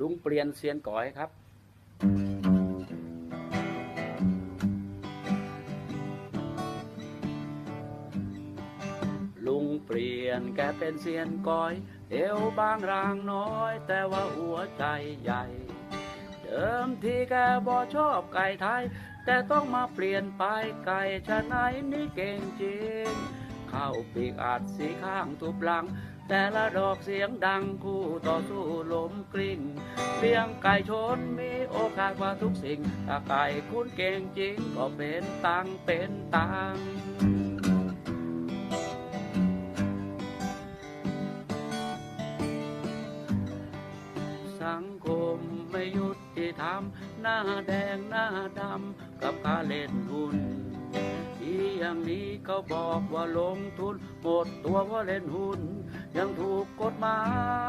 ลุงเปลี่ยนเซียนก๋อยครับลุงเปลี่ยนแกเป็นเซียนก้อย เอวบางรางน้อย แต่ว่าหัวใจใหญ่ เดิมทีแกบอชอบไก่ไทย แต่ต้องมาเปลี่ยนไปไก่ชะไหนนี่เก่งจริง เข้าปีกอาจสีข้างทุบหลัง แต่ละดอกเสียงดังคู่ต่อสู้ลมกลิ้งเลี้ยงไก่ชนมีโอกาสกว่าทุกสิ่งถ้าไก่คุณเก่งจริงก็เป็นตังเป็นตังสังคมไม่ยุติธรรมหน้าแดงหน้าดำกับการเล่นหุ้น นี้เขาบอกว่าลงทุน หมดตัวว่าเล่นหุ้น ยังถูกกฎหมาย